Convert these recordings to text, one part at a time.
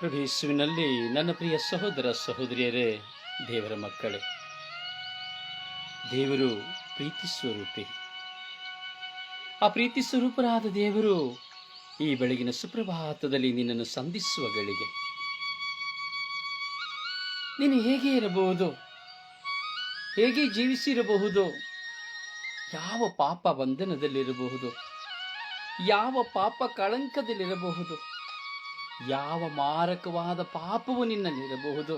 ಪ್ರಭು ಯೇಸುವಿನಲ್ಲಿ ನನ್ನ ಪ್ರಿಯ ಸಹೋದರ ಸಹೋದರಿಯರೇ, ದೇವರ ಮಕ್ಕಳೇ, ದೇವರು ಪ್ರೀತಿ ಸ್ವರೂಪಿ. ಆ ಪ್ರೀತಿ ಸ್ವರೂಪರಾದ ದೇವರು ಈ ಬೆಳಗಿನ ಸುಪ್ರಭಾತದಲ್ಲಿ ನಿನ್ನನ್ನು ಸಂಧಿಸುವ ಗಳಿಗೆ. ನೀನು ಹೇಗೆ ಇರಬಹುದು? ಹೇಗೆ ಜೀವಿಸಿರಬಹುದು? ಯಾವ ಪಾಪ ಬಂಧನದಲ್ಲಿರಬಹುದು? ಯಾವ ಪಾಪ ಕಳಂಕದಲ್ಲಿರಬಹುದು? ಯಾವ ಮಾರಕವಾದ ಪಾಪವು ನಿನ್ನಲ್ಲಿರಬಹುದು.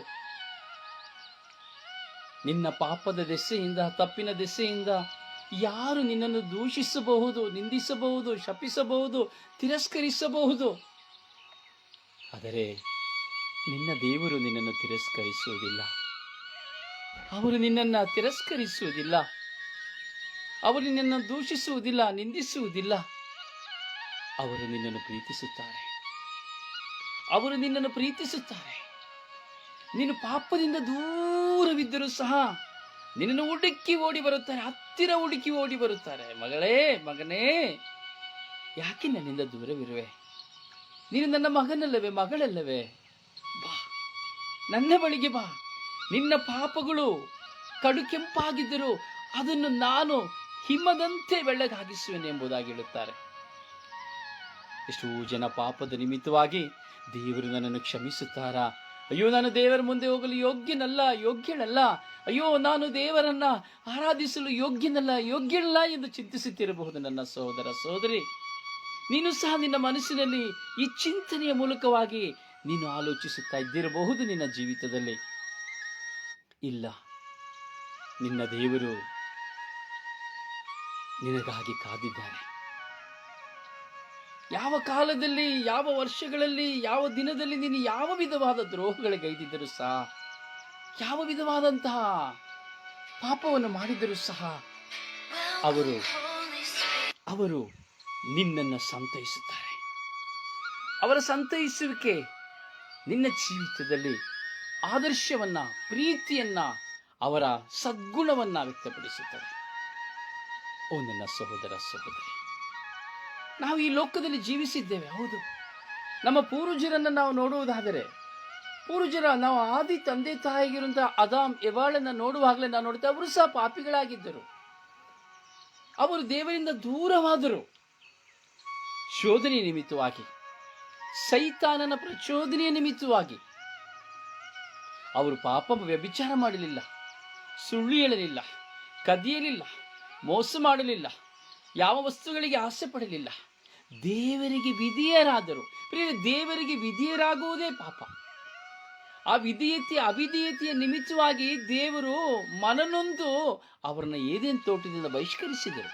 ನಿನ್ನ ಪಾಪದ ದೆಸೆಯಿಂದ, ತಪ್ಪಿನ ದೆಸೆಯಿಂದ ಯಾರು ನಿನ್ನನ್ನು ದೂಷಿಸಬಹುದು, ನಿಂದಿಸಬಹುದು, ಶಪಿಸಬಹುದು, ತಿರಸ್ಕರಿಸಬಹುದು? ಆದರೆ ನಿನ್ನ ದೇವರು ನಿನ್ನನ್ನು ತಿರಸ್ಕರಿಸುವುದಿಲ್ಲ. ಅವರು ನಿನ್ನನ್ನು ತಿರಸ್ಕರಿಸುವುದಿಲ್ಲ. ಅವರು ನಿನ್ನನ್ನು ದೂಷಿಸುವುದಿಲ್ಲ, ನಿಂದಿಸುವುದಿಲ್ಲ. ಅವರು ನಿನ್ನನ್ನು ಪ್ರೀತಿಸುತ್ತಾರೆ. ಅವರು ನಿನ್ನನ್ನು ಪ್ರೀತಿಸುತ್ತಾರೆ. ನೀನು ಪಾಪದಿಂದ ದೂರವಿದ್ದರೂ ಸಹ ನಿನ್ನನ್ನು ಹುಡುಕಿ ಓಡಿ ಬರುತ್ತಾರೆ, ಹತ್ತಿರ ಹುಡುಕಿ ಓಡಿ ಬರುತ್ತಾರೆ. ಮಗಳೇ, ಮಗನೇ, ಯಾಕೆ ನನ್ನಿಂದ ದೂರವಿರುವೆ? ನೀನು ನನ್ನ ಮಗನಲ್ಲವೇ, ಮಗಳಲ್ಲವೇ? ಬಾ, ನನ್ನ ಬಳಿಗೆ ಬಾ. ನಿನ್ನ ಪಾಪಗಳು ಕಡು ಕೆಂಪಾಗಿದ್ದರೂ ಅದನ್ನು ನಾನು ಹಿಮದಂತೆ ಬೆಳ್ಳಗಾಗಿಸುವೆನು ಎಂಬುದಾಗಿ ಹೇಳುತ್ತಾರೆ. ಎಷ್ಟೋ ಜನ ಪಾಪದ ನಿಮಿತ್ತವಾಗಿ ದೇವರು ನನ್ನನ್ನು ಕ್ಷಮಿಸುತ್ತಾರಾ? ಅಯ್ಯೋ, ನಾನು ದೇವರ ಮುಂದೆ ಹೋಗಲು ಯೋಗ್ಯನಲ್ಲ, ಯೋಗ್ಯಳಲ್ಲ. ಅಯ್ಯೋ, ನಾನು ದೇವರನ್ನ ಆರಾಧಿಸಲು ಯೋಗ್ಯನಲ್ಲ ಯೋಗ್ಯನಲ್ಲ ಎಂದು ಚಿಂತಿಸುತ್ತಿರಬಹುದು ನನ್ನ ಸಹೋದರ ಸಹೋದರಿ. ನೀನು ಸಹ ನಿನ್ನ ಮನಸ್ಸಿನಲ್ಲಿ ಈ ಚಿಂತನೆಯ ಮೂಲಕವಾಗಿ ನೀನು ಆಲೋಚಿಸುತ್ತಾ ಇದ್ದಿರಬಹುದು ನಿನ್ನ ಜೀವಿತದಲ್ಲಿ. ಇಲ್ಲ, ನಿನ್ನ ದೇವರು ನಿನಗಾಗಿ ಕಾದಿದ್ದಾರೆ ಯಾವ ಕಾಲದಲ್ಲಿ, ಯಾವ ವರ್ಷಗಳಲ್ಲಿ, ಯಾವ ದಿನದಲ್ಲಿ ನೀನು ಯಾವ ವಿಧವಾದ ದ್ರೋಹಗಳಿಗೈದಿದ್ದರೂ ಸಹ, ಯಾವ ವಿಧವಾದಂತಹ ಪಾಪವನ್ನು ಮಾಡಿದರೂ ಸಹ ಅವರು ಅವರು ನಿನ್ನನ್ನು ಸಂತೈಸುತ್ತಾರೆ. ಅವರ ಸಂತೈಸುವಿಕೆ ನಿನ್ನ ಜೀವಿತದಲ್ಲಿ ಆದರ್ಶವನ್ನ, ಪ್ರೀತಿಯನ್ನ, ಅವರ ಸದ್ಗುಣವನ್ನ ವ್ಯಕ್ತಪಡಿಸುತ್ತದೆ. ಓ ನನ್ನ ಸಹೋದರ ಸಹೋದರಿ ನಾವು ಈ ಲೋಕದಲ್ಲಿ ಜೀವಿಸಿದ್ದೇವೆ, ಹೌದು. ನಮ್ಮ ಪೂರ್ವಜರನ್ನು ನಾವು ನೋಡುವುದಾದರೆ, ಪೂರ್ವಜರ ನಾವು ಆದಿ ತಂದೆ ತಾಯಿಗಿರುವಂತಹ ಅದಾಮ್ ಎವಾಳನ್ನು ನೋಡುವಾಗಲೇ ನಾವು ನೋಡುತ್ತೆ ಅವರು ಸಹ ಪಾಪಿಗಳಾಗಿದ್ದರು. ಅವರು ದೇವರಿಂದ ದೂರವಾದರು. ಶೋಧನೆ ನಿಮಿತ್ತವಾಗಿ, ಸೈತಾನನ ಪ್ರಚೋದನೆಯ ನಿಮಿತ್ತವಾಗಿ. ಅವರು ಪಾಪ ವ್ಯಭಿಚಾರ ಮಾಡಲಿಲ್ಲ, ಸುಳ್ಳು ಹೇಳಲಿಲ್ಲ, ಕದಿಯಲಿಲ್ಲ, ಮೋಸ ಮಾಡಲಿಲ್ಲ, ಯಾವ ವಸ್ತುಗಳಿಗೆ ಆಸೆ ಪಡಲಿಲ್ಲ ದೇವರಿಗೆ ವಿಧಿಯರಾದರು. ಪ್ರಿಯ ದೇವರಿಗೆ ವಿಧಿಯರಾಗುವುದೇ ಪಾಪ. ಆ ವಿಧೇಯತೆಯ ಅವಿಧೇಯತೆಯ ನಿಮಿತ್ತವಾಗಿ ದೇವರು ಮನನೊಂದು ಅವರನ್ನ ಏದೇನು ತೋಟದಿಂದ ಬಹಿಷ್ಕರಿಸಿದರು.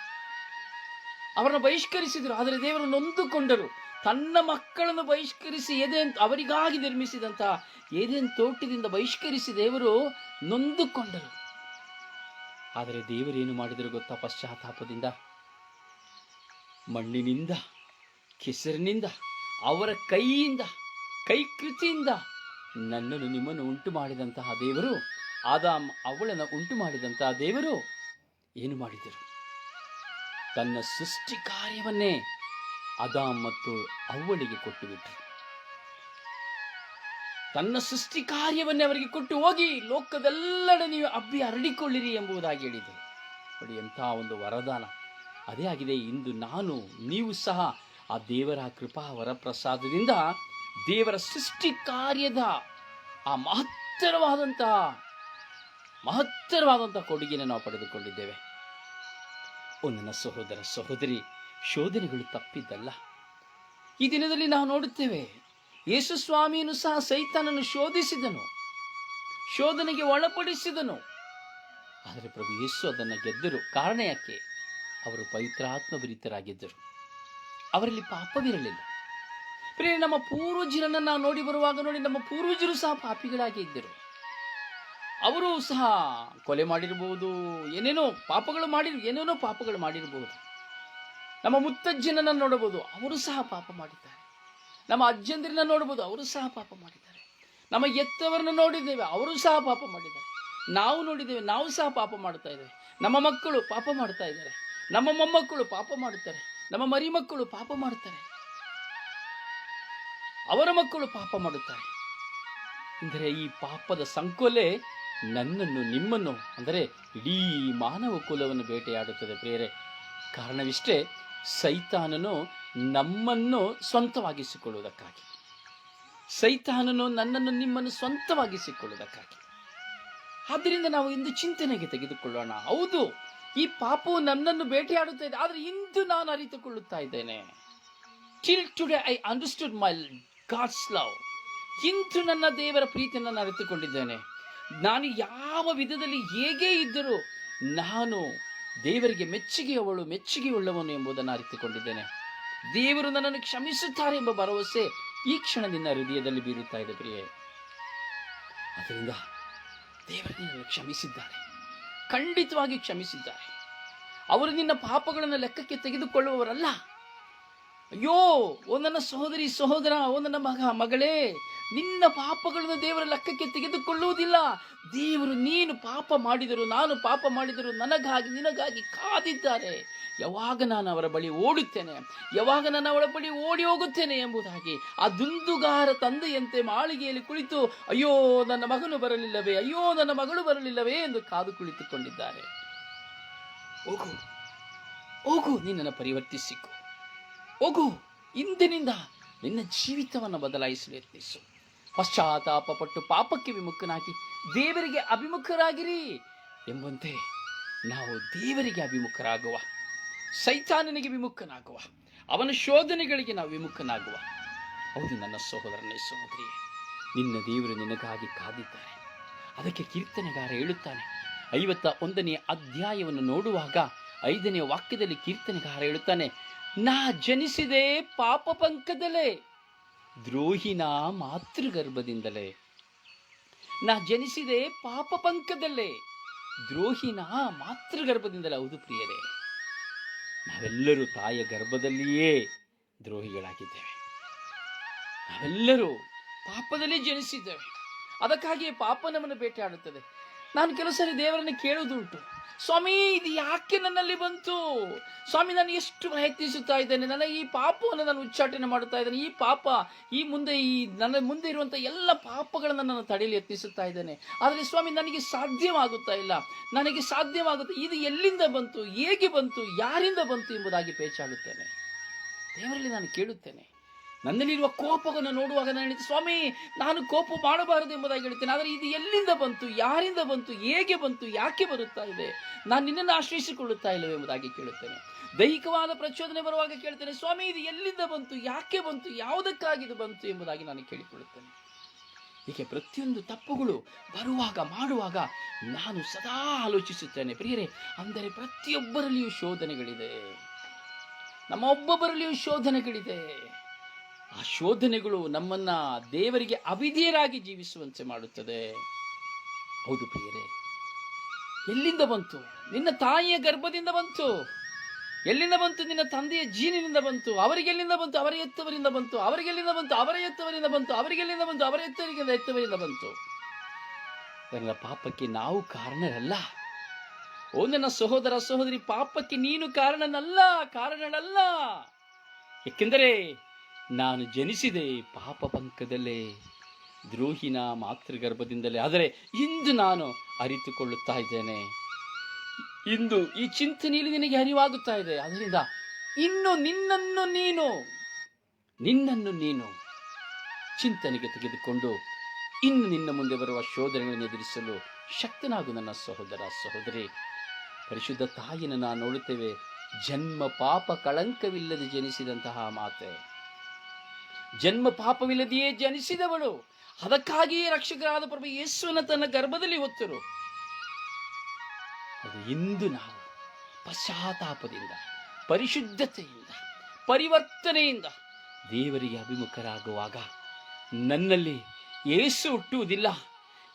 ಅವರನ್ನು ಬಹಿಷ್ಕರಿಸಿದರು, ಆದರೆ ದೇವರು ನೊಂದುಕೊಂಡರು. ತನ್ನ ಮಕ್ಕಳನ್ನು ಬಹಿಷ್ಕರಿಸಿ ಏದೇನ್, ಅವರಿಗಾಗಿ ನಿರ್ಮಿಸಿದಂತಹ ಏದೇನ್ ತೋಟದಿಂದ ಬಹಿಷ್ಕರಿಸಿ ದೇವರು ನೊಂದುಕೊಂಡರು. ಆದರೆ ದೇವರೇನು ಮಾಡಿದರು ಗೊತ್ತಾ ಪಶ್ಚಾತ್ತಾಪದಿಂದ? ಮಣ್ಣಿನಿಂದ. ಕೆಸರಿನಿಂದ, ಅವರ ಕೈಯಿಂದ, ಕೈಕೃತಿಯಿಂದ ನನ್ನನ್ನು ನಿಮ್ಮನ್ನು ಉಂಟು ಮಾಡಿದಂತಹ ದೇವರು, ಆದಾಮ್ ಅವಳನ್ನು ಉಂಟು ಮಾಡಿದಂತಹ ದೇವರು ಏನು ಮಾಡಿದರು? ತನ್ನ ಸೃಷ್ಟಿ ಕಾರ್ಯವನ್ನೇ ಅದಾಮ್ ಮತ್ತು ಅವಳಿಗೆ ಕೊಟ್ಟು ಬಿಟ್ಟರು. ತನ್ನ ಸೃಷ್ಟಿ ಕಾರ್ಯವನ್ನೇ ಅವರಿಗೆ ಕೊಟ್ಟು ಹೋಗಿ ಲೋಕದೆಲ್ಲಡೆ ನೀವು ಅಬ್ಬಿ ಹರಡಿಕೊಳ್ಳಿರಿ ಎಂಬುದಾಗಿ ಹೇಳಿದರು. ನೋಡಿ, ಎಂಥ ಒಂದು ವರದಾನ. ಅದೇ ಆಗಿದೆ, ಇಂದು ನಾನು, ನೀವು ಸಹ ಆ ದೇವರ ಕೃಪಾ ವರಪ್ರಸಾದದಿಂದ ದೇವರ ಸೃಷ್ಟಿ ಕಾರ್ಯದ ಆ ಮಹತ್ತರವಾದಂತಹ ಮಹತ್ತರವಾದಂತಹ ಕೊಡುಗೆಯನ್ನು ನಾವು ಪಡೆದುಕೊಂಡಿದ್ದೇವೆ. ಓ ಸಹೋದರ ಸಹೋದರಿ, ಶೋಧನೆಗಳು ತಪ್ಪಿದ್ದಲ್ಲ. ಈ ದಿನದಲ್ಲಿ ನಾವು ನೋಡುತ್ತೇವೆ, ಯೇಸು ಸ್ವಾಮಿಯನ್ನು ಸಹ ಸೈತಾನನ್ನು ಶೋಧಿಸಿದನು, ಶೋಧನೆಗೆ ಒಳಪಡಿಸಿದನು. ಆದರೆ ಪ್ರಭು ಯೇಸು ಅದನ್ನು ಗೆದ್ದರು. ಕಾರಣ ಯಾಕೆ? ಅವರು ಪವಿತ್ರಾತ್ಮ ಭರಿತರಾಗಿದ್ದರು ಅವರಲ್ಲಿ ಪಾಪವಿರಲಿಲ್ಲ. ಪ್ರಿಯ ನಮ್ಮ ಪೂರ್ವಜರನ್ನು ನಾವು ನೋಡಿ ಬರುವಾಗ ನೋಡಿ ನಮ್ಮ ಪೂರ್ವಜರು ಸಹ ಪಾಪಿಗಳಾಗಿ ಇದ್ದರು. ಅವರು ಸಹ ಕೊಲೆ ಮಾಡಿರಬಹುದು, ಏನೇನೋ ಪಾಪಗಳು ಮಾಡಿರ್, ಏನೇನೋ ಪಾಪಗಳು ಮಾಡಿರಬಹುದು. ನಮ್ಮ ಮುತ್ತಜ್ಜನನ್ನು ನೋಡಬಹುದು, ಅವರು ಸಹ ಪಾಪ ಮಾಡಿದ್ದಾರೆ. ನಮ್ಮ ಅಜ್ಜಂದಿರನ್ನ ನೋಡಬಹುದು, ಅವರು ಸಹ ಪಾಪ ಮಾಡಿದ್ದಾರೆ. ನಮ್ಮ ಎತ್ತವರನ್ನು ನೋಡಿದ್ದೇವೆ, ಅವರು ಸಹ ಪಾಪ ಮಾಡಿದ್ದಾರೆ. ನಾವು ನೋಡಿದ್ದೇವೆ, ನಾವು ಸಹ ಪಾಪ ಮಾಡ್ತಾ ಇದ್ದೇವೆ. ನಮ್ಮ ಮಕ್ಕಳು ಪಾಪ ಮಾಡ್ತಾ ಇದ್ದಾರೆ. ನಮ್ಮ ಮೊಮ್ಮಕ್ಕಳು ಪಾಪ ಮಾಡುತ್ತಾರೆ. ನಮ್ಮ ಮರಿ ಮಕ್ಕಳು ಪಾಪ ಮಾಡುತ್ತಾರೆ. ಅವರ ಮಕ್ಕಳು ಪಾಪ ಮಾಡುತ್ತಾರೆ. ಅಂದರೆ ಈ ಪಾಪದ ಸಂಕೋಲೆ ನನ್ನನ್ನು ನಿಮ್ಮನ್ನು, ಅಂದರೆ ಇಡೀ ಮಾನವ ಕುಲವನ್ನು ಬೇಟೆಯಾಡುತ್ತದೆ ಪ್ರಿಯರೇ. ಕಾರಣವಿಷ್ಟೇ, ಸೈತಾನನು ನಮ್ಮನ್ನು ಸ್ವಂತವಾಗಿಸಿಕೊಳ್ಳುವುದಕ್ಕಾಗಿ. ಸೈತಾನನು ನನ್ನನ್ನು ನಿಮ್ಮನ್ನು ಸ್ವಂತವಾಗಿಸಿಕೊಳ್ಳುವುದಕ್ಕಾಗಿ. ಆದ್ದರಿಂದ ನಾವು ಇಂದು ಚಿಂತನೆಗೆ ತೆಗೆದುಕೊಳ್ಳೋಣ. ಹೌದು ಈ ಪಾಪವು ನನ್ನನ್ನು ಬೇಟೆಯಾಡುತ್ತಾ ಇದೆ ಆದರೆ ಇಂದು ನಾನು ಅರಿತುಕೊಳ್ಳುತ್ತಾ ಇದ್ದೇನೆ. Till today I understood my God's love ಇಂದು ನನ್ನ ದೇವರ ಪ್ರೀತಿಯನ್ನು ನಾನು ಅರಿತುಕೊಂಡಿದ್ದೇನೆ. ನಾನು ಯಾವ ವಿಧದಲ್ಲಿ ಹೇಗೆ ಇದ್ದರೂ ನಾನು ದೇವರಿಗೆ ಮೆಚ್ಚುಗೆಯವಳು, ಮೆಚ್ಚುಗೆಯುಳ್ಳವನು ಎಂಬುದನ್ನು ಅರಿತುಕೊಂಡಿದ್ದೇನೆ. ದೇವರು ನನ್ನನ್ನು ಕ್ಷಮಿಸುತ್ತಾರೆ ಎಂಬ ಭರವಸೆ ಈ ಕ್ಷಣದಿಂದ ಹೃದಯದಲ್ಲಿ ಬೀರುತ್ತಾ ಇದೆ ಪ್ರಿಯೆ. ಅದರಿಂದ ದೇವರನ್ನು ಕ್ಷಮಿಸಿದ್ದಾರೆ ಖಂಡಿತವಾಗಿ ಕ್ಷಮಿಸಿದ್ದಾರೆ. ಅವರು ನಿನ್ನ ಪಾಪಗಳನ್ನು ಲೆಕ್ಕಕ್ಕೆ ತೆಗೆದುಕೊಳ್ಳುವವರಲ್ಲ. ಅಯ್ಯೋ ಓ ಸಹೋದರಿ ಸಹೋದರ ಓ ಮಗ ಮಗಳೇ ನಿನ್ನ ಪಾಪಗಳನ್ನು ದೇವರ ಲೆಕ್ಕಕ್ಕೆ ತೆಗೆದುಕೊಳ್ಳುವುದಿಲ್ಲ. ದೇವರು ನೀನು ಪಾಪ ಮಾಡಿದರು ನಾನು ಪಾಪ ಮಾಡಿದರು ನನಗಾಗಿ, ನಿನಗಾಗಿ ಕಾದಿದ್ದಾರೆ. ಯಾವಾಗ ನಾನು ಅವರ ಬಳಿ ಓಡುತ್ತೇನೆ, ಯಾವಾಗ ನಾನು ಅವಳ ಬಳಿ ಓಡಿ ಹೋಗುತ್ತೇನೆ ಎಂಬುದಾಗಿ ಆ ದುಂದುಗಾರ ತಂದೆಯಂತೆ ಮಾಳಿಗೆಯಲ್ಲಿ ಕುಳಿತು, ಅಯ್ಯೋ, ನನ್ನ ಮಗನು ಬರಲಿಲ್ಲವೇ, ಅಯ್ಯೋ, ನನ್ನ ಮಗಳು ಬರಲಿಲ್ಲವೇ ಎಂದು ಕಾದು ಕುಳಿತುಕೊಂಡಿದ್ದಾರೆ. ಹೋಗು ಹೋಗು, ನಿನ್ನನ್ನು ಪರಿವರ್ತಿಸಿಕೊ. ಹೋಗು, ಇಂದಿನಿಂದ ನಿನ್ನ ಜೀವಿತವನ್ನು ಬದಲಾಯಿಸಲು ಯತ್ನಿಸು. ಪಶ್ಚಾತ್ತಾಪ ಪಟ್ಟು ಪಾಪಕ್ಕೆ ವಿಮುಖನಾಗಿ ದೇವರಿಗೆ ಅಭಿಮುಖರಾಗಿರಿ ಎಂಬಂತೆ ನಾವು ದೇವರಿಗೆ ಅಭಿಮುಖರಾಗುವ, ಸೈತಾನನಿಗೆ ವಿಮುಖನಾಗುವ, ಅವನ ಶೋಧನೆಗಳಿಗೆ ನಾವು ವಿಮುಖನಾಗುವ. ಹೌದು ನನ್ನ ಸಹೋದರನೇ ಸಹೋದರಿಯೇ, ನಿನ್ನ ದೇವರು ನಿನಗಾಗಿ ಕಾದಿದ್ದಾರೆ. ಅದಕ್ಕೆ ಕೀರ್ತನೆಗಾರ ಹೇಳುತ್ತಾನೆ. ಐವತ್ತ ಒಂದನೆಯ ಅಧ್ಯಾಯವನ್ನು ನೋಡುವಾಗ ಐದನೇ ವಾಕ್ಯದಲ್ಲಿ ಕೀರ್ತನೆಗಾರ ಹೇಳುತ್ತಾನೆ, ನಾ ಜನಿಸಿದೆ ಪಾಪ ಪಂಕದಲ್ಲೇ ದ್ರೋಹಿನ ಮಾತೃಗರ್ಭದಿಂದಲೇ. ನಾ ಜನಿಸಿದೆ ಪಾಪ ಪಂಕದಲ್ಲೇ. ದ್ರೋಹಿನ ಮಾತೃಗರ್ಭದಿಂದಲೇ ಹೌದು ಪ್ರಿಯರೇ. ನಾವೆಲ್ಲರೂ ತಾಯಿಯ ಗರ್ಭದಲ್ಲಿಯೇ ದ್ರೋಹಿಗಳಾಗಿದ್ದೇವೆ. ನಾವೆಲ್ಲರೂ ಪಾಪದಲ್ಲಿ ಜನಿಸಿದ್ದೇವೆ. ಅದಕ್ಕಾಗಿಯೇ ಪಾಪ ನಮ್ಮನ್ನು ಬೇಟೆಯಾಡುತ್ತದೆ ನಾನು ಕೆಲವು ಸರಿ ದೇವರನ್ನು ಕೇಳುವುದುಂಟು ಸ್ವಾಮಿ, ಇದು ಯಾಕೆ ನನ್ನಲ್ಲಿ ಬಂತು? ಸ್ವಾಮಿ, ನಾನು ಎಷ್ಟು ಪ್ರಯತ್ನಿಸುತ್ತಾ ಇದ್ದೇನೆ. ನನ್ನ ಈ ಪಾಪವನ್ನು ನಾನು ಉಚ್ಚಾಟನೆ ಮಾಡುತ್ತಾ ಇದ್ದೇನೆ. ಈ ಪಾಪ, ಈ ಮುಂದೆ ಈ ನನ್ನ ಮುಂದೆ ಇರುವಂಥ ಎಲ್ಲ ಪಾಪಗಳನ್ನು ನಾನು ತಡೆಯಲು ಯತ್ನಿಸುತ್ತಾ ಇದ್ದೇನೆ. ಆದರೆ ಸ್ವಾಮಿ, ನನಗೆ ಸಾಧ್ಯವಾಗುತ್ತಾ ಇಲ್ಲ. ನನಗೆ ಸಾಧ್ಯವಾಗುತ್ತೆ. ಇದು ಎಲ್ಲಿಂದ ಬಂತು? ಹೇಗೆ ಬಂತು? ಯಾರಿಂದ ಬಂತು ಎಂಬುದಾಗಿ ಪೇಚಾಗುತ್ತೇನೆ ದೇವರಲ್ಲಿ ನಾನು ಕೇಳುತ್ತೇನೆ. ನನ್ನಲ್ಲಿರುವ ಕೋಪವನ್ನು ನೋಡುವಾಗ ನಾನು ಹೇಳಿದೆ, ಸ್ವಾಮಿ, ನಾನು ಕೋಪ ಮಾಡಬಾರದು ಎಂಬುದಾಗಿ ಹೇಳ್ತೇನೆ ಆದರೆ ಇದು ಎಲ್ಲಿಂದ ಬಂತು? ಯಾರಿಂದ ಬಂತು? ಹೇಗೆ ಬಂತು? ಯಾಕೆ ಬರುತ್ತಾ ಇದೆ? ನಾನು ನಿನ್ನನ್ನು ಆಶ್ರಯಿಸಿಕೊಳ್ಳುತ್ತಾ ಇಲ್ಲವೇ ಎಂಬುದಾಗಿ ಕೇಳುತ್ತೇನೆ. ದೈಹಿಕವಾದ ಪ್ರಚೋದನೆ ಬರುವಾಗ ಕೇಳ್ತೇನೆ ಸ್ವಾಮಿ, ಇದು ಎಲ್ಲಿಂದ ಬಂತು? ಯಾಕೆ ಬಂತು? ಯಾವುದಕ್ಕಾಗಿ ಇದು ಬಂತು? ಎಂಬುದಾಗಿ ನಾನು ಕೇಳಿಕೊಳ್ಳುತ್ತೇನೆ. ಹೀಗೆ ಪ್ರತಿಯೊಂದು ತಪ್ಪುಗಳು ಬರುವಾಗ, ಮಾಡುವಾಗ ನಾನು ಸದಾ ಆಲೋಚಿಸುತ್ತೇನೆ. ಪ್ರಿಯರೇ, ಅಂದರೆ ಪ್ರತಿಯೊಬ್ಬರಲ್ಲಿಯೂ ಶೋಧನೆಗಳಿದೆ. ನಮ್ಮ ಒಬ್ಬೊಬ್ಬರಲ್ಲಿಯೂ ಶೋಧನೆಗಳಿದೆ. ಆ ಶೋಧನೆಗಳು ನಮ್ಮನ್ನ ದೇವರಿಗೆ ಅವಿಧೇಯರಾಗಿ ಜೀವಿಸುವಂತೆ ಮಾಡುತ್ತದೆ. ಹೌದು ಪ್ರಿಯರೇ. ಎಲ್ಲಿಂದ ಬಂತು? ನಿನ್ನ ತಾಯಿಯ ಗರ್ಭದಿಂದ ಬಂತು. ಎಲ್ಲಿಂದ ಬಂತು? ನಿನ್ನ ತಂದೆಯ ಜೀನಿನಿಂದ ಬಂತು. ಅವರಿಗೆಲ್ಲಿಂದ ಬಂತು? ಅವರ ಎತ್ತವರಿಂದ ಬಂತು. ಅವರಿಗೆಲ್ಲಿಂದ ಬಂತು? ಅವರ ಎತ್ತವರಿಂದ ಬಂತು. ಅವರಿಗೆಲ್ಲಿಂದ ಬಂತು? ಅವರ ಎತ್ತವರಿಂದ ಎತ್ತವರಿಂದ ಬಂತು. ನನ್ನ ಪಾಪಕ್ಕೆ ನಾವು ಕಾರಣರಲ್ಲ. ಓ ನನ್ನ ಸಹೋದರ ಸಹೋದರಿ, ಪಾಪಕ್ಕೆ ನೀನು ಕಾರಣನಲ್ಲ ಕಾರಣನಲ್ಲ. ಏಕೆಂದರೆ ನಾನು ಜನಿಸಿದೆ ಪಾಪ ಪಂಕದಲ್ಲೇ, ದ್ರೋಹಿನ ಮಾತೃಗರ್ಭದಿಂದಲೇ. ಆದರೆ ಇಂದು ನಾನು ಅರಿತುಕೊಳ್ಳುತ್ತಾ ಇದ್ದೇನೆ. ಇಂದು ಈ ಚಿಂತನೆಯಲ್ಲಿ ನಿನಗೆ ಅರಿವಾಗುತ್ತಾ ಇದೆ. ಅದರಿಂದ ಇನ್ನು ನಿನ್ನನ್ನು ನೀನು ನಿನ್ನನ್ನು ನೀನು ಚಿಂತನೆಗೆ ತೆಗೆದುಕೊಂಡು ಇನ್ನು ನಿನ್ನ ಮುಂದೆ ಬರುವ ಶೋಧನೆಗಳನ್ನು ಎದುರಿಸಲು ಶಕ್ತನಾಗು ನನ್ನ ಸಹೋದರ ಸಹೋದರಿ. ಪರಿಶುದ್ಧ ತಾಯಿನ ನಾವು ನೋಡುತ್ತೇವೆ. ಜನ್ಮ ಪಾಪ ಕಳಂಕವಿಲ್ಲದೆ ಜನಿಸಿದಂತಹ ಮಾತೆ. ಜನ್ಮ ಪಾಪವಿಲ್ಲದೆಯೇ ಜನಿಸಿದವಳು. ಅದಕ್ಕಾಗಿಯೇ ರಕ್ಷಕರಾದ ಪ್ರಭು ಯೇಸುವನ್ನು ತನ್ನ ಗರ್ಭದಲ್ಲಿ ಹೊತ್ತರು. ಅದು ಇಂದು ನಾವು ಪಶ್ಚಾತ್ತಾಪದಿಂದ, ಪರಿಶುದ್ಧತೆಯಿಂದ, ಪರಿವರ್ತನೆಯಿಂದ ದೇವರಿಗೆ ಅಭಿಮುಖರಾಗುವಾಗ ನನ್ನಲ್ಲಿ ಏಸು ಹುಟ್ಟುವುದಿಲ್ಲ.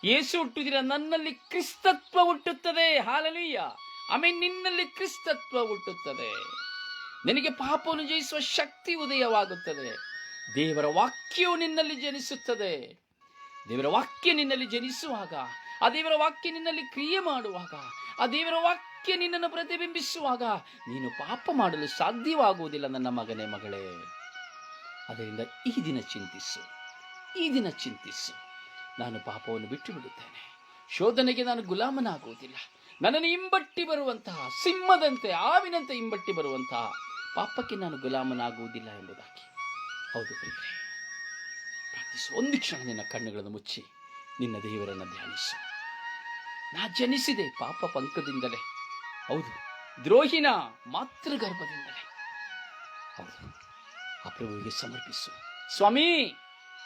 ಏಸು ಹುಟ್ಟುವುದಿಲ್ಲ, ನನ್ನಲ್ಲಿ ಕ್ರಿಸ್ತತ್ವ ಹುಟ್ಟುತ್ತದೆ. ಹಾಲಲೀಯ ಆಮೇಲೆ ನಿನ್ನಲ್ಲಿ ಕ್ರಿಸ್ತತ್ವ ಹುಟ್ಟುತ್ತದೆ. ನಿನಗೆ ಪಾಪವನ್ನು ಜಯಿಸುವ ಶಕ್ತಿ ಉದಯವಾಗುತ್ತದೆ. ದೇವರ ವಾಕ್ಯವು ನಿನ್ನಲ್ಲಿ ಜನಿಸುತ್ತದೆ. ದೇವರ ವಾಕ್ಯ ನಿನ್ನಲ್ಲಿ ಜನಿಸುವಾಗ, ಆ ದೇವರ ವಾಕ್ಯ ನಿನ್ನಲ್ಲಿ ಕ್ರಿಯೆ ಮಾಡುವಾಗ, ಆ ದೇವರ ವಾಕ್ಯ ನಿನ್ನನ್ನು ಪ್ರತಿಬಿಂಬಿಸುವಾಗ ನೀನು ಪಾಪ ಮಾಡಲು ಸಾಧ್ಯವಾಗುವುದಿಲ್ಲ ನನ್ನ ಮಗನೇ ಮಗಳೇ. ಅದರಿಂದ ಈ ದಿನ ಚಿಂತಿಸು, ಈ ದಿನ ಚಿಂತಿಸು. ನಾನು ಪಾಪವನ್ನು ಬಿಟ್ಟು ಬಿಡುತ್ತೇನೆ ಶೋಧನೆಗೆ ನಾನು ಗುಲಾಮನಾಗುವುದಿಲ್ಲ. ನನ್ನನ್ನು ಹಿಂಬಟ್ಟಿ ಬರುವಂತಹ, ಸಿಂಹದಂತೆ, ಆವಿನಂತೆ ಹಿಂಬಟ್ಟಿ ಬರುವಂತಹ ಪಾಪಕ್ಕೆ ನಾನು ಗುಲಾಮನಾಗುವುದಿಲ್ಲ ಎಂಬುದಾಗಿ. ಹೌದು ಪ್ರಿಯರೇ ಪ್ರಾರ್ಥಿಸು. ಒಂದು ಕ್ಷಣ ನಿನ್ನ ಕಣ್ಣುಗಳನ್ನು ಮುಚ್ಚಿ, ನಿನ್ನ ದೇವರನ್ನು ಧ್ಯಾನಿಸು. ನಾ ಜನಿಸಿದೆ ಪಾಪ ಪಂಕದಿಂದಲೇ. ಹೌದು, ದ್ರೋಹಿನ ಮಾತೃ ಗರ್ಭದಿಂದಲೇ ಹೌದು, ಆ ಪ್ರಭುವಿಗೆ ಸಮರ್ಪಿಸು. ಸ್ವಾಮಿ,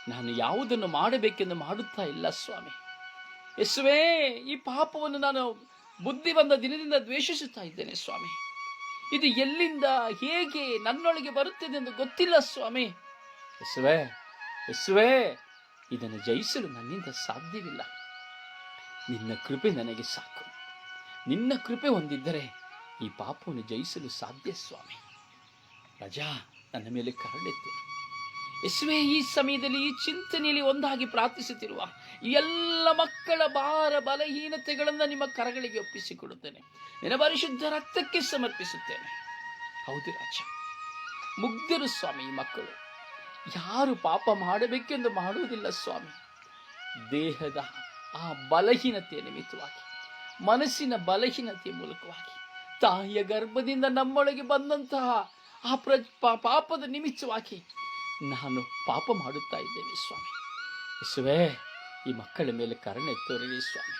ನಾನು ಯಾವುದನ್ನು ಮಾಡಬೇಕೆಂದು ಮಾಡುತ್ತಾ ಇಲ್ಲ ಸ್ವಾಮಿ. ಯೇಸುವೇ, ಈ ಪಾಪವನ್ನು ನಾನು ಬುದ್ಧಿ ಬಂದ ದಿನದಿಂದ ದ್ವೇಷಿಸುತ್ತಾ ಇದ್ದೇನೆ ಸ್ವಾಮಿ. ಇದು ಎಲ್ಲಿಂದ, ಹೇಗೆ ನನ್ನೊಳಗೆ ಬರುತ್ತದೆ ಎಂದು ಗೊತ್ತಿಲ್ಲ ಸ್ವಾಮಿ. ಯೇಸುವೇ, ಯಸುವೆ, ಇದನ್ನು ಜಯಿಸಲು ನನ್ನಿಂದ ಸಾಧ್ಯವಿಲ್ಲ. ನಿನ್ನ ಕೃಪೆ ನನಗೆ ಸಾಕು. ನಿನ್ನ ಕೃಪೆ ಹೊಂದಿದ್ದರೆ ಈ ಪಾಪವನ್ನು ಜಯಿಸಲು ಸಾಧ್ಯ ಸ್ವಾಮಿ. ರಜಾ, ನನ್ನ ಮೇಲೆ ಕರಳಿತ್ತು ಯಶುವೆ ಈ ಸಮಯದಲ್ಲಿ ಈ ಚಿಂತನೆಯಲ್ಲಿ ಒಂದಾಗಿ ಪ್ರಾರ್ಥಿಸುತ್ತಿರುವ ಎಲ್ಲ ಮಕ್ಕಳ ಭಾರ ಬಲಹೀನತೆಗಳನ್ನು ನಿಮ್ಮ ಕರಗಳಿಗೆ ಒಪ್ಪಿಸಿಕೊಡುತ್ತೇನೆ. ನಿನ್ನ ಪರಿಶುದ್ಧ ರಕ್ತಕ್ಕೆ ಸಮರ್ಪಿಸುತ್ತೇನೆ. ಹೌದು ರಾಜ, ಮುಗ್ಧರು ಸ್ವಾಮಿ ಮಕ್ಕಳು. ಯಾರು ಪಾಪ ಮಾಡಬೇಕೆಂದು ಮಾಡುವುದಿಲ್ಲ ಸ್ವಾಮಿ. ದೇಹದ ಆ ಬಲಹೀನತೆಯ ನಿಮಿತ್ತವಾಗಿ, ಮನಸ್ಸಿನ ಬಲಹೀನತೆಯ ಮೂಲಕವಾಗಿ, ತಾಯಿಯ ಗರ್ಭದಿಂದ ನಮ್ಮೊಳಗೆ ಬಂದಂತಹ ಆ ಪ್ರ ಪಾಪದ ನಿಮಿತ್ತವಾಗಿ ನಾನು ಪಾಪ ಮಾಡುತ್ತಾ ಇದ್ದೇನೆ ಸ್ವಾಮಿ. ಯೇಸುವೇ, ಈ ಮಕ್ಕಳ ಮೇಲೆ ಕರುಣೆ ತೋರಿರಿ ಸ್ವಾಮಿ.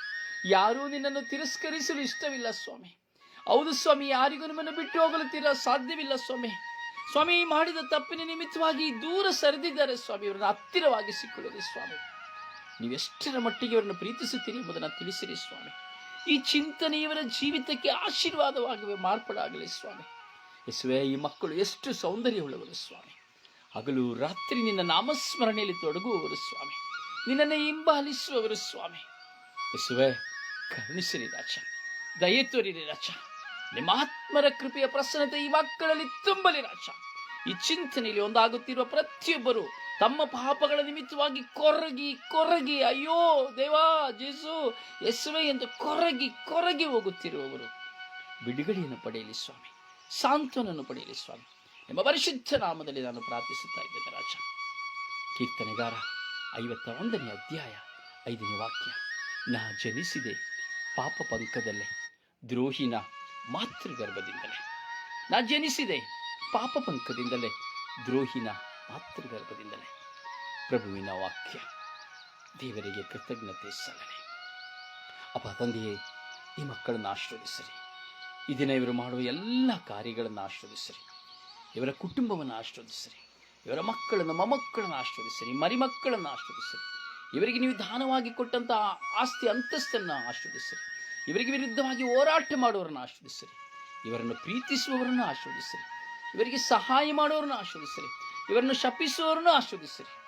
ಯಾರೂ ನಿನ್ನನ್ನು ತಿರಸ್ಕರಿಸಲು ಇಷ್ಟವಿಲ್ಲ ಸ್ವಾಮಿ. ಹೌದು ಸ್ವಾಮಿ, ಯಾರಿಗೂ ನಿಮ್ಮನ್ನು ಬಿಟ್ಟು ಹೋಗಲು ತೀರ ಸಾಧ್ಯವಿಲ್ಲ ಸ್ವಾಮಿ. ಸ್ವಾಮಿ ಮಾಡಿದ ತಪ್ಪಿನ ನಿಮಿತ್ತವಾಗಿ ದೂರ ಸರಿದಿದ್ದಾರೆ ಸ್ವಾಮಿ, ಇವರನ್ನು ಹತ್ತಿರವಾಗಿಸಿಕೊಳ್ಳಿರಿ ಸ್ವಾಮಿ. ನೀವೆಷ್ಟರ ಮಟ್ಟಿಗೆ ಇವರನ್ನು ಪ್ರೀತಿಸುತ್ತೀರಿ ಎಂಬುದನ್ನು ತಿಳಿಸಿರಿ ಸ್ವಾಮಿ. ಈ ಚಿಂತನೆ ಇವರ ಜೀವಿತಕ್ಕೆ ಆಶೀರ್ವಾದವಾಗಿ ಮಾರ್ಪಾಡಾಗಲಿ ಸ್ವಾಮಿ. ಯಸುವೆ, ಈ ಮಕ್ಕಳು ಎಷ್ಟು ಸೌಂದರ್ಯವುಳ್ಳವರು ಸ್ವಾಮಿ. ಹಗಲು ರಾತ್ರಿ ನಿನ್ನ ನಾಮಸ್ಮರಣೆಯಲ್ಲಿ ತೊಡಗುವವರು ಸ್ವಾಮಿ. ನಿನ್ನನ್ನು ಹಿಂಬಾಲಿಸುವವರು ಸ್ವಾಮಿ. ಯಸುವೆ, ಕರುಣಿಸಿರಿ ರಾಜ, ದಯೆ ತೋರಿರಿ ರಾಜ. ನಿಮ್ಮ ಆತ್ಮರ ಕೃಪೆಯ ಪ್ರಸನ್ನತೆ ಈ ಮಕ್ಕಳಲ್ಲಿ ತುಂಬಲಿ ರಾಜ. ಈ ಚಿಂತನೆಯಲ್ಲಿ ಒಂದಾಗುತ್ತಿರುವ ಪ್ರತಿಯೊಬ್ಬರು ತಮ್ಮ ಪಾಪಗಳ ನಿಮಿತ್ತವಾಗಿ ಕೊರಗಿ ಕೊರಗಿ, ಅಯ್ಯೋ, ದೇವಾ, ಜೇಸು ಎಸ್ವೆ ಎಂದು ಕೊರಗಿ ಕೊರಗಿ ಹೋಗುತ್ತಿರುವವರು. ಬಿಡುಗಡೆಯನ್ನು ಪಡೆಯಲಿ ಸ್ವಾಮಿ, ಸಾಂತ್ವನನ್ನು ಪಡೆಯಲಿ ಸ್ವಾಮಿ. ನಿಮ್ಮ ಪರಿಶುದ್ಧ ನಾಮದಲ್ಲಿ ನಾನು ಪ್ರಾರ್ಥಿಸುತ್ತಾ ಇದ್ದೇನೆ ರಾಜ. ಕೀರ್ತನೆಗಾರ ಐವತ್ತ ಒಂದನೇ ಅಧ್ಯಾಯ ಐದನೇ ವಾಕ್ಯ. ನಾ ಜನಿಸಿದೆ ಪಾಪ ಪಂಕದಲ್ಲೇ, ದ್ರೋಹಿನ ಮಾತೃಗರ್ಭದಿಂದಲೇ. ನಾ ಜನಿಸಿದೆ ಪಾಪ ಪಂಕದಿಂದಲೇ, ದ್ರೋಹಿನ ಮಾತೃಗರ್ಭದಿಂದಲೇ. ಪ್ರಭುವಿನ ವಾಕ್ಯ, ದೇವರಿಗೆ ಕೃತಜ್ಞತೆ ಸಲ್ಲನೆ ಅಪ್ಪ ತಂದೆಯೇ, ಈ ಮಕ್ಕಳನ್ನು ಆಶೀರ್ವದಿಸಿರಿ. ಈ ದಿನ ಇವರು ಮಾಡುವ ಎಲ್ಲ ಕಾರ್ಯಗಳನ್ನು ಆಶೀರ್ವದಿಸಿರಿ. ಇವರ ಕುಟುಂಬವನ್ನು ಆಶೀರ್ವದಿಸಿರಿ. ಇವರ ಮಕ್ಕಳನ್ನು, ಮೊಮ್ಮಕ್ಕಳನ್ನು ಆಶೀರ್ವದಿಸಿರಿ. ಮರಿಮಕ್ಕಳನ್ನು ಆಶೀರ್ವದಿಸಿರಿ. ಇವರಿಗೆ ನೀವು ದಾನವಾಗಿ ಕೊಟ್ಟಂತಹ ಆಸ್ತಿ, ಅಂತಸ್ತನ್ನು ಆಶೀರ್ವದಿಸಿರಿ. ಇವರಿಗೆ ವಿರುದ್ಧವಾಗಿ ಹೋರಾಟ ಮಾಡುವವರನ್ನು ಆಶ್ರದಿಸಿರಿ ಇವರನ್ನು ಪ್ರೀತಿಸುವವರನ್ನು ಆಶ್ರದಿಸಿರಿ ಇವರಿಗೆ ಸಹಾಯ ಮಾಡುವವರನ್ನು ಆಶ್ರದಿಸಿರಿ ಇವರನ್ನು ಶಪಿಸುವವರನ್ನು ಆಶ್ರದಿಸಿರಿ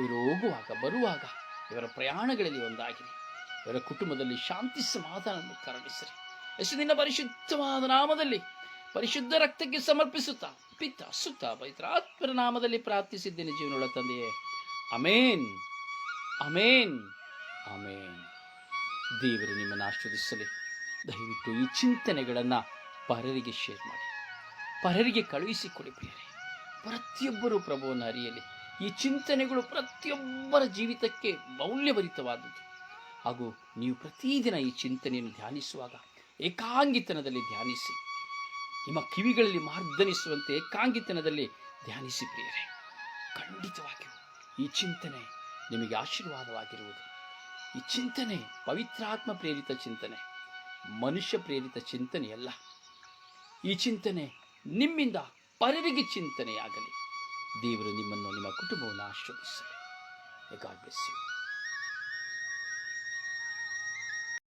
ಇವರು ಹೋಗುವಾಗ, ಬರುವಾಗ ಇವರ ಪ್ರಯಾಣಗಳಲ್ಲಿ ಒಂದಾಗಿದೆ ಇವರ ಕುಟುಂಬದಲ್ಲಿ ಶಾಂತಿ ಸಮಾಧಾನವನ್ನು ಕರುಣಿಸಿರಿ. ಎಷ್ಟು ದಿನ ಪರಿಶುದ್ಧವಾದ ನಾಮದಲ್ಲಿ, ಪರಿಶುದ್ಧ ರಕ್ತಕ್ಕೆ ಸಮರ್ಪಿಸುತ್ತಾ ಪಿತ್ತ ಸುತ್ತ ಪವಿತ್ರ ನಾಮದಲ್ಲಿ ಪ್ರಾರ್ಥಿಸಿದ್ದೇನೆ ಜೀವನ ತಂದೆಯೇ. ಅಮೇನ್ ಅಮೇನ್ ಅಮೇನ್ ದೇವರು ನಿಮ್ಮನ್ನು ಆಶೀರ್ವದಿಸಲಿ. ದಯವಿಟ್ಟು ಈ ಚಿಂತನೆಗಳನ್ನು ಪರರಿಗೆ ಶೇರ್ ಮಾಡಿ. ಪರರಿಗೆ ಕಳುಹಿಸಿಕೊಡಿ ಪ್ರಿಯರೇ. ಪ್ರತಿಯೊಬ್ಬರೂ ಪ್ರಭುವನ್ನು ಅರಿಯಲಿ. ಈ ಚಿಂತನೆಗಳು ಪ್ರತಿಯೊಬ್ಬರ ಜೀವಿತಕ್ಕೆ ಮೌಲ್ಯಭರಿತವಾದದ್ದು. ಹಾಗೂ ನೀವು ಪ್ರತಿದಿನ ಈ ಚಿಂತನೆಯನ್ನು ಧ್ಯಾನಿಸುವಾಗ, ಏಕಾಂಗಿತನದಲ್ಲಿ ಧ್ಯಾನಿಸಿ, ನಿಮ್ಮ ಕಿವಿಗಳಲ್ಲಿ ಮಾರ್ದನಿಸುವಂತೆ ಏಕಾಂಗಿತನದಲ್ಲಿ ಧ್ಯಾನಿಸಿ ಪ್ರಿಯರೇ. ಖಂಡಿತವಾಗಿಯೂ ಈ ಚಿಂತನೆ ನಿಮಗೆ ಆಶೀರ್ವಾದವಾಗಿರುವುದು. ಈ ಚಿಂತನೆ ಪವಿತ್ರಾತ್ಮ ಪ್ರೇರಿತ ಚಿಂತನೆ, ಮನುಷ್ಯ ಪ್ರೇರಿತ ಚಿಂತನೆಯಲ್ಲ ಈ ಚಿಂತನೆ ನಿಮ್ಮಿಂದ ಪರರಿಗೆ ಚಿಂತನೆಯಾಗಲಿ. ದೇವರು ನಿಮ್ಮನ್ನು ನಿಮ್ಮ ಕುಟುಂಬವನ್ನು ಬ್ಲೆಸ್ ಯು